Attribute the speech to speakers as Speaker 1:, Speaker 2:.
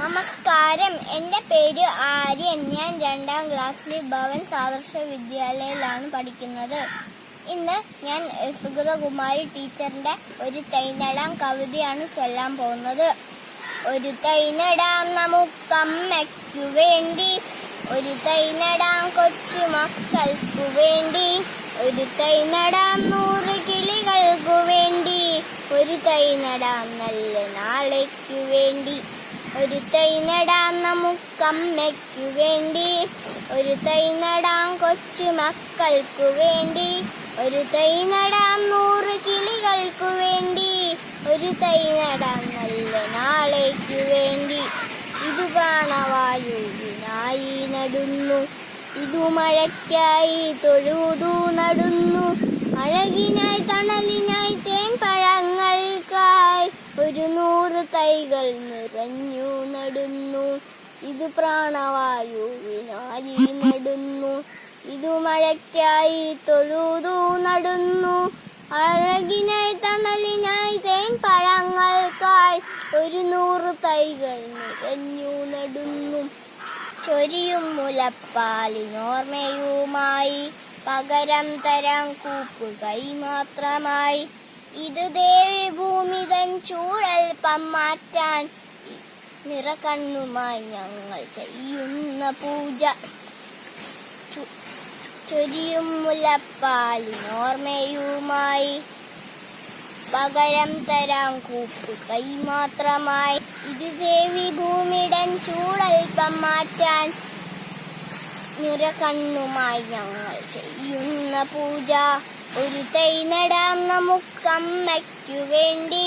Speaker 1: നമസ്കാരം. എന്റെ പേര് ആര്യൻ ഞാൻ രണ്ടാം ക്ലാസ്സിൽ ഭവൻ സാദർശ വിദ്യാലയയിലാണ് പഠിക്കുന്നത്. ഇന്ന് ഞാൻ സുഗതകുമാരി ടീച്ചറിന്റെ ഒരു തൈനടാം കവിതയാണ് ചൊല്ലാൻ പോകുന്നത്. ഒരു തൈനടാം നമുക്കമ്മയ്ക്കു വേണ്ടി ഒരു തൈനടാം കൊച്ചു മക്കൾക്കു വേണ്ടി ഒരു തൈനടാം നൂറ് കിളികൾക്കു വേണ്ടി ഒരു തൈനടാം നല്ല നാളേക്കു വേണ്ടി. ഒരു തൈ നടാം നമുക്കമ്മയ്ക്കു വേണ്ടി. ഒരു തൈ നടാം കൊച്ചു മക്കൾക്കു വേണ്ടി. ഒരു തൈ നടാം നൂറ് കിളികൾക്കു വേണ്ടി. ഒരു തൈ നടാം നല്ല നാളേക്കു വേണ്ടി. ഇത് പ്രാണവായുവിനായി നടുന്നു. ഇതു മഴയ്ക്കായി തൊഴുതു നടുന്നു. അഴകിനായി തണലിനായി തേൻ പഴങ്ങൾക്കായി ഒരു നൂറ് തൈകൾ നിറഞ്ഞു നടുന്നു. ഇത് പ്രാണവായു വിനായി നടുന്നു. ഇതു മഴയ്ക്കായി തൊഴുതു നടുന്നു. അഴകിനായി തണലിനായി തേൻ പഴങ്ങൾക്കായി ഒരു നൂറ് തൈകൾ നിറഞ്ഞു നടുന്നു. ചൊരിയും മുലപ്പാലിനോർമ്മയുമായി. പകരം തരാം കൂപ്പുകൈ മാത്രമായി. ഇത് ദേവി ഭൂമി തൻ ചൂഴൽപ്പം മാറ്റാൻ നിറകണ്ണുമായി ഞങ്ങൾ ചെയ്യുന്ന പൂജ. ചൊരിയും മുലപ്പാലിനോർമ്മയുമായി പകരം തരാം കൂപ്പ് കൈ മാത്രമായി. ഇത് ദേവി ഭൂമിടൻ ചൂടൽപ്പം മാറ്റാൻ നിറകണ്ണുമായി ഞങ്ങൾ ചെയ്യുന്ന പൂജ. ഒരു തൈ നടാം നമുക്കമ്മയ്ക്കു വേണ്ടി.